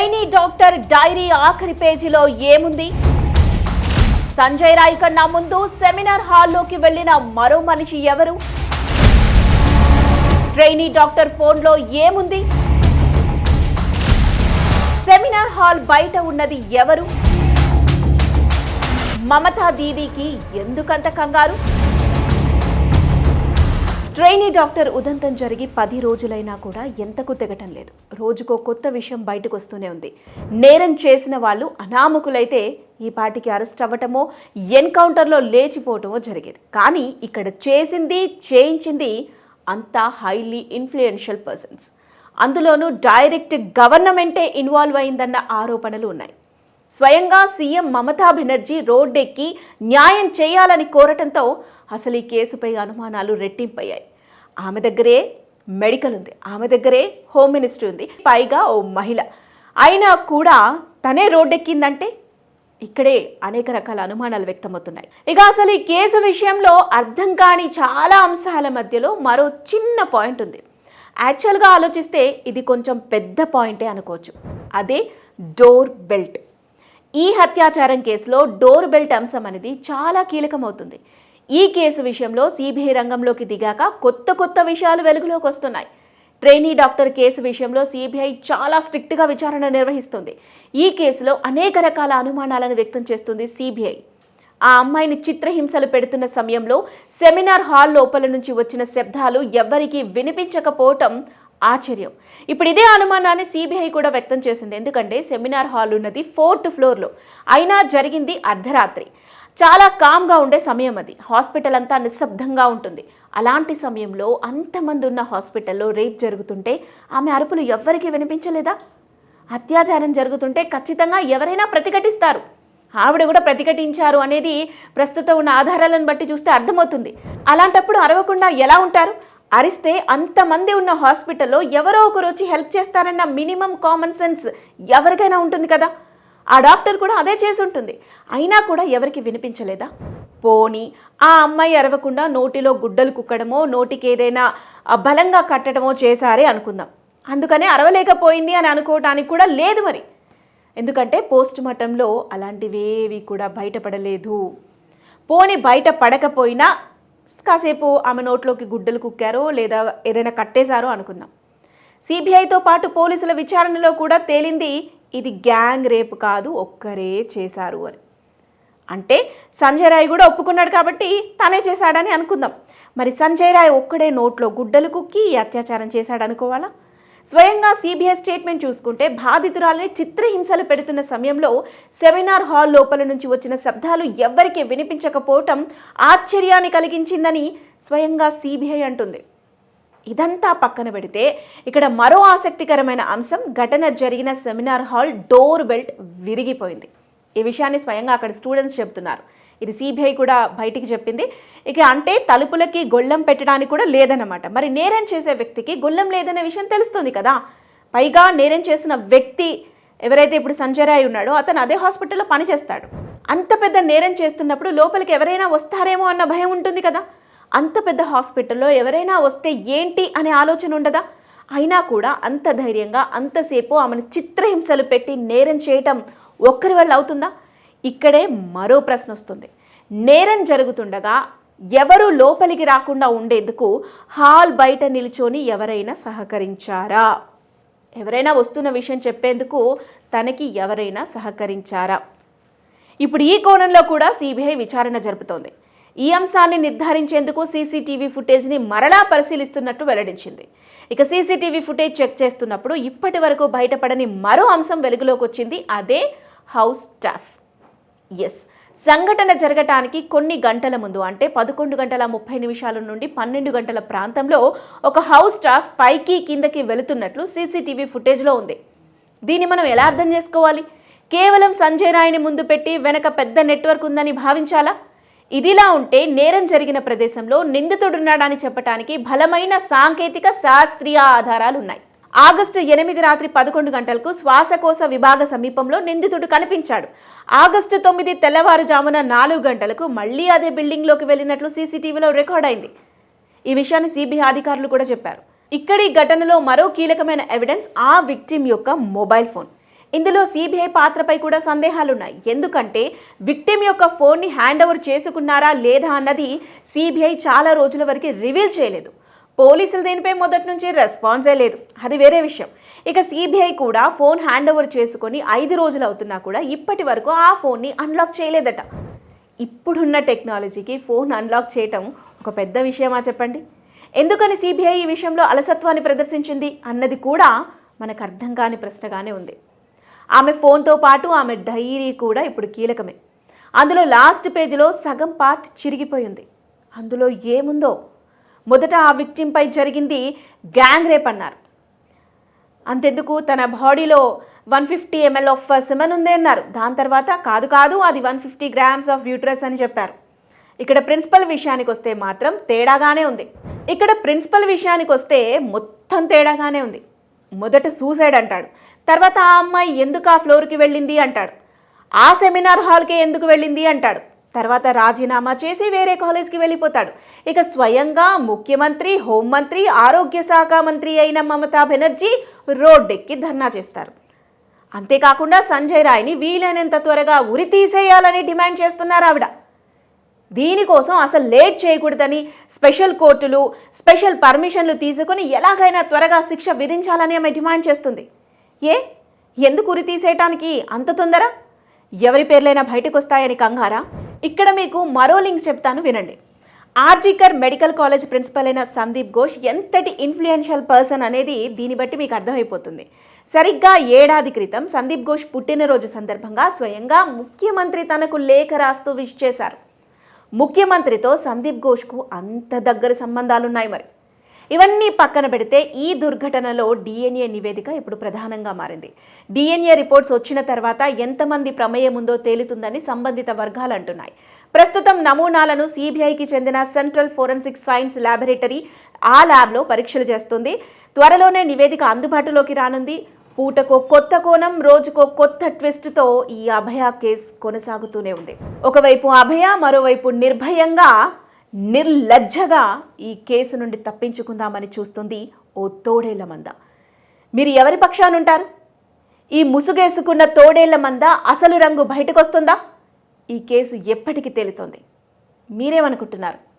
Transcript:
Trainee doctor dairy ఆఖరి పేజీలో ఏముంది? సంజయ్ రాయ్ కన్నా ముందు సెమినార్ హాల్లోకి వెళ్ళిన మరో మనిషి ఎవరు? ట్రైనీ డాక్టర్ ఫోన్లో ఏముంది? సెమినార్ హాల్ బయట ఉన్నది ఎవరు? మమతా దీదీకి ఎందుకంత కంగారు? ట్రైనీ డాక్టర్ ఉదంతం జరిగి పది రోజులైనా కూడా ఎంతకు తెగటం లేదు. రోజుకో కొత్త విషయం బయటకు వస్తూనే ఉంది. నేరం చేసిన వాళ్ళు అనామకులైతే ఈ పాటికి అరెస్ట్ అవ్వటమో ఎన్కౌంటర్లో లేచిపోవటమో జరిగేది. కానీ ఇక్కడ చేసింది చేయించింది అంతా హైలీ ఇన్ఫ్లుయెన్షియల్ పర్సన్స్. అందులోనూ డైరెక్ట్ గవర్నమెంటే ఇన్వాల్వ్ అయిందన్న ఆరోపణలు ఉన్నాయి. స్వయంగా సీఎం మమతా బెనర్జీ రోడ్డెక్కి న్యాయం చేయాలని కోరటంతో అసలు ఈ కేసుపై అనుమానాలు రెట్టింపయ్యాయి. ఆమె దగ్గరే మెడికల్ ఉంది ఆమె దగ్గరే హోమ్ మినిస్ట్రీ ఉంది పైగా ఓ మహిళ. అయినా కూడా తనే రోడ్డెక్కిందంటే ఇక్కడే అనేక రకాల అనుమానాలు వ్యక్తమవుతున్నాయి. ఇక అసలు ఈ కేసు విషయంలో అర్థం కాని చాలా అంశాల మధ్యలో మరో చిన్న పాయింట్ ఉంది. యాక్చువల్గా ఆలోచిస్తే ఇది కొంచెం పెద్ద పాయింటే అనుకోవచ్చు. అదే డోర్ బెల్ట్. ఈ హత్యాచారం కేసులో డోర్ బెల్ట్ అంశం అనేది చాలా కీలకమవుతుంది. ఈ కేసు విషయంలో సిబిఐ రంగంలోకి దిగాక కొత్త కొత్త విషయాలు వెలుగులోకి వస్తున్నాయి. ట్రైనీ డాక్టర్ కేసు విషయంలో సిబిఐ చాలా స్ట్రిక్ట్గా విచారణ నిర్వహిస్తుంది. ఈ కేసులో అనేక రకాల అనుమానాలను వ్యక్తం చేస్తుంది సిబిఐ. ఆ అమ్మాయిని చిత్రహింసలు పెడుతున్న సమయంలో సెమినార్ హాల్ లోపల నుంచి వచ్చిన శబ్దాలు ఎవ్వరికీ వినిపించకపోవటం ఆశ్చర్యం. ఇప్పుడు ఇదే అనుమానాన్ని సిబిఐ కూడా వ్యక్తం చేసింది. ఎందుకంటే సెమినార్ హాల్ ఉన్నది ఫోర్త్ ఫ్లోర్లో. అయినా జరిగింది అర్ధరాత్రి. చాలా కామ్గా ఉండే సమయం అది. హాస్పిటల్ అంతా నిశ్శబ్దంగా ఉంటుంది. అలాంటి సమయంలో అంతమంది ఉన్న హాస్పిటల్లో రేప్ జరుగుతుంటే ఆమె అరుపులు ఎవ్వరికీ వినిపించలేదా? అత్యాచారం జరుగుతుంటే ఖచ్చితంగా ఎవరైనా ప్రతిఘటిస్తారు. ఆవిడ కూడా ప్రతిఘటించారు అనేది ప్రస్తుతం ఉన్న ఆధారాలను బట్టి చూస్తే అర్థమవుతుంది. అలాంటప్పుడు అరవకుండా ఎలా ఉంటారు? అరిస్తే అంతమంది ఉన్న హాస్పిటల్లో ఎవరో ఒకరు వచ్చి హెల్ప్ చేస్తారన్న మినిమం కామన్ సెన్స్ ఎవరికైనా ఉంటుంది కదా? ఆ డాక్టర్ కూడా అదే చేసి ఉంటుంది అయినా కూడా ఎవరికి వినిపించలేదా? పోని ఆ అమ్మాయి అరవకుండా నోటిలో గుడ్డలు కుక్కడమో నోటికి ఏదైనా బలంగా కట్టడమో చేశారే అనుకుందాం. అందుకనే అరవలేకపోయింది అని అనుకోవటానికి కూడా లేదు మరి. ఎందుకంటే పోస్ట్ మార్టంలో అలాంటివేవి కూడా బయటపడలేదు. పోని బయట పడకపోయినా కాసేపు ఆమె నోట్లోకి గుడ్డలు కుక్కారో లేదా ఏదైనా కట్టేశారో అనుకుందాం. సిబిఐతో పాటు పోలీసుల విచారణలో కూడా తేలింది ఇది గ్యాంగ్ రేపు కాదు ఒక్కరే చేశారు అని. అంటే సంజయ్ రాయ్ కూడా ఒప్పుకున్నాడు కాబట్టి తనే చేశాడని అనుకుందాం. మరి సంజయ్ రాయ్ ఒక్కడే నోట్లో గుడ్డలు కుక్కి అత్యాచారం చేశాడు అనుకోవాలా? స్వయంగా సిబిఐ స్టేట్మెంట్ చూసుకుంటే బాధితురాలని చిత్రహింసలు పెడుతున్న సమయంలో సెమినార్ హాల్ లోపల నుంచి వచ్చిన శబ్దాలు ఎవ్వరికీ వినిపించకపోవటం ఆశ్చర్యాన్ని కలిగించిందని స్వయంగా సిబిఐ అంటుంది. ఇదంతా పక్కన పెడితే ఇక్కడ మరో ఆసక్తికరమైన అంశం ఘటన జరిగిన సెమినార్ హాల్ డోర్ బెల్ట్ విరిగిపోయింది. ఈ విషయాన్ని స్వయంగా అక్కడ స్టూడెంట్స్ చెప్తున్నారు. ఇది సిబిఐ కూడా బయటికి చెప్పింది. ఇక అంటే తలుపులకి గొల్లం పెట్టడానికి కూడా లేదన్నమాట. మరి నేరం చేసే వ్యక్తికి గొల్లం లేదనే విషయం తెలుస్తుంది కదా. పైగా నేరం చేసిన వ్యక్తి ఎవరైతే ఇప్పుడు సంజయ్ రాయ్ ఉన్నాడో అతను అదే హాస్పిటల్లో పనిచేస్తాడు. అంత పెద్ద నేరం చేస్తున్నప్పుడు లోపలికి ఎవరైనా వస్తారేమో అన్న భయం ఉంటుంది కదా. అంత పెద్ద హాస్పిటల్లో ఎవరైనా వస్తే ఏంటి అనే ఆలోచన ఉండదా? అయినా కూడా అంత ధైర్యంగా అంతసేపు ఆమెను చిత్రహింసలు పెట్టి నేరం చేయటం ఒక్కరి వల్ల అవుతుందా? ఇక్కడే మరో ప్రశ్న వస్తుంది. నేరం జరుగుతుండగా ఎవరు లోపలికి రాకుండా ఉండేందుకు హాల్ బయట నిల్చొని ఎవరైనా సహకరించారా? ఎవరైనా వస్తున్న విషయం చెప్పేందుకు తనకి ఎవరైనా సహకరించారా? ఇప్పుడు ఈ కోణంలో కూడా సిబిఐ విచారణ జరుపుతోంది. ఈ అంశాన్ని నిర్ధారించేందుకు సీసీటీవీ ఫుటేజ్ని మరలా పరిశీలిస్తున్నట్టు వెల్లడించింది. ఇక సీసీటీవీ ఫుటేజ్ చెక్ చేస్తున్నప్పుడు ఇప్పటి వరకు బయటపడని మరో అంశం వెలుగులోకి వచ్చింది అదే హౌస్ స్టాఫ్. ఎస్ సంఘటన జరగటానికి కొన్ని గంటల ముందు అంటే పదకొండు గంటల ముప్పై నిమిషాల నుండి పన్నెండు గంటల ప్రాంతంలో ఒక హౌస్ స్టాఫ్ పైకి కిందకి వెళుతున్నట్లు సీసీటీవీ ఫుటేజ్లో ఉంది. దీన్ని మనం ఎలా అర్థం చేసుకోవాలి? కేవలం సంజయ్ రాయ్ని ముందు పెట్టి వెనక పెద్ద నెట్వర్క్ ఉందని భావించాలా? ఇదిలా ఉంటే నేరం జరిగిన ప్రదేశంలో నిందితుడున్నాడని చెప్పటానికి బలమైన సాంకేతిక శాస్త్రీయ ఆధారాలు ఉన్నాయి ఆగస్టు ఎనిమిది రాత్రి పదకొండు గంటలకు శ్వాసకోశ విభాగ సమీపంలో నిందితుడు కనిపించాడు. ఆగస్టు తొమ్మిది తెల్లవారుజామున నాలుగు గంటలకు మళ్ళీ అదే బిల్డింగ్లోకి వెళ్ళినట్లు సీసీటీవీలో రికార్డ్ అయింది. ఈ విషయాన్ని సిబిఐ అధికారులు కూడా చెప్పారు. ఇక్కడి ఘటనలో మరో కీలకమైన ఎవిడెన్స్ ఆ విక్టిమ్ యొక్క మొబైల్ ఫోన్. ఇందులో సిబిఐ పాత్రపై కూడా సందేహాలున్నాయి. ఎందుకంటే విక్టిమ్ యొక్క ఫోన్ని హ్యాండ్ ఓవర్ చేసుకున్నారా లేదా అన్నది సిబిఐ చాలా రోజుల వరకు రివీల్ చేయలేదు. పోలీసులు దీనిపై మొదటి నుంచి రెస్పాన్సే లేదు. అది వేరే విషయం. ఇక సిబిఐ కూడా ఫోన్ హ్యాండ్ ఓవర్ చేసుకొని ఐదు రోజులు అవుతున్నా కూడా ఇప్పటి వరకు ఆ ఫోన్ని అన్లాక్ చేయలేదట. ఇప్పుడున్న టెక్నాలజీకి ఫోన్ అన్లాక్ చేయటం ఒక పెద్ద విషయమా చెప్పండి? ఎందుకని సిబిఐ ఈ విషయంలో అలసత్వాన్ని ప్రదర్శించింది? అన్నది కూడా మనకు అర్థం కాని ప్రశ్నగానే ఉంది. ఆమె ఫోన్తో పాటు ఆమె డైరీ కూడా ఇప్పుడు కీలకమే. అందులో లాస్ట్ పేజీలో సగం పార్ట్ చిరిగిపోయింది. అందులో ఏముందో? మొదట ఆ విక్టింపై జరిగింది గ్యాంగ్ రేప్ అన్నారు. అంతెందుకు? తన బాడీలో one fifty ml of semen ఉంది అన్నారు. దాని తర్వాత కాదు కాదు అది one fifty grams of uterus అని చెప్పారు. ఇక్కడ ప్రిన్సిపల్ విషయానికి వస్తే మాత్రం తేడాగానే ఉంది. ఇక్కడ ప్రిన్సిపల్ విషయానికి వస్తే మొత్తం తేడాగానే ఉంది. మొదట సూసైడ్ అంటాడు. తర్వాత ఆ అమ్మాయి ఎందుకు ఆ ఫ్లోర్కి వెళ్ళింది అంటాడు. ఆ సెమినార్ హాల్కే ఎందుకు వెళ్ళింది అంటాడు. తర్వాత రాజీనామా చేసి వేరే కాలేజ్కి వెళ్ళిపోతాడు. ఇక స్వయంగా ముఖ్యమంత్రి హోంమంత్రి ఆరోగ్య శాఖ మంత్రి అయిన మమతా బెనర్జీ రోడ్డెక్కి ధర్నా చేస్తారు. అంతేకాకుండా సంజయ్ రాయ్ని వీలైనంత త్వరగా ఉరి తీసేయాలని డిమాండ్ చేస్తున్నారు ఆవిడ. దీనికోసం అసలు లేట్ చేయకూడదని స్పెషల్ కోర్టులు స్పెషల్ పర్మిషన్లు తీసుకొని ఎలాగైనా త్వరగా శిక్ష విధించాలని ఆమె డిమాండ్ చేస్తుంది. ఏ? ఎందుకు ఉరి తీసేయటానికి అంత తొందర? ఎవరి పేర్లైనా బయటకు వస్తాయని కంగారా? ఇక్కడ మీకు మరో లింక్ చెప్తాను వినండి. ఆర్జికర్ మెడికల్ కాలేజ్ ప్రిన్సిపల్ అయిన సందీప్ ఘోష్ ఎంతటి ఇన్ఫ్లుయెన్షియల్ పర్సన్ అనేది దీన్ని బట్టి మీకు అర్థమైపోతుంది. సరిగ్గా ఏడాది క్రితం సందీప్ ఘోష్ పుట్టినరోజు సందర్భంగా స్వయంగా ముఖ్యమంత్రి తనకు లేఖ రాస్తూ విష్ చేశారు. ముఖ్యమంత్రితో సందీప్ ఘోష్కు అంత దగ్గర సంబంధాలున్నాయి మరి. ఇవన్నీ పక్కన పెడితే ఈ దుర్ఘటనలో డిఎన్ఏ నివేదిక ఇప్పుడు ప్రధానంగా మారింది. డిఎన్ఏ రిపోర్ట్స్ వచ్చిన తర్వాత ఎంతమంది ప్రమేయం ఉందో తేలుతుందని సంబంధిత వర్గాలు అంటున్నాయి. ప్రస్తుతం నమూనాలను సిబిఐకి చెందిన సెంట్రల్ ఫోరెన్సిక్ సైన్స్ ల్యాబొరేటరీ ఆ ల్యాబ్లో పరీక్షలు చేస్తుంది. త్వరలోనే నివేదిక అందుబాటులోకి రానుంది. పూటకో కొత్త కోణం రోజుకో కొత్త ట్విస్ట్తో ఈ అభయ కేసు కొనసాగుతూనే ఉంది. ఒకవైపు అభయ మరోవైపు నిర్భయంగా నిర్లజ్జగా ఈ కేసు నుండి తప్పించుకుందామని చూస్తుంది ఓ తోడేళ్ళ మంద. మీరు ఎవరి పక్షానుంటారు? ఈ ముసుగేసుకున్న తోడేళ్ళ మంద అసలు రంగు బయటకొస్తుందా? ఈ కేసు ఎప్పటికి తేలుతోంది. మీరేమనుకుంటున్నారు?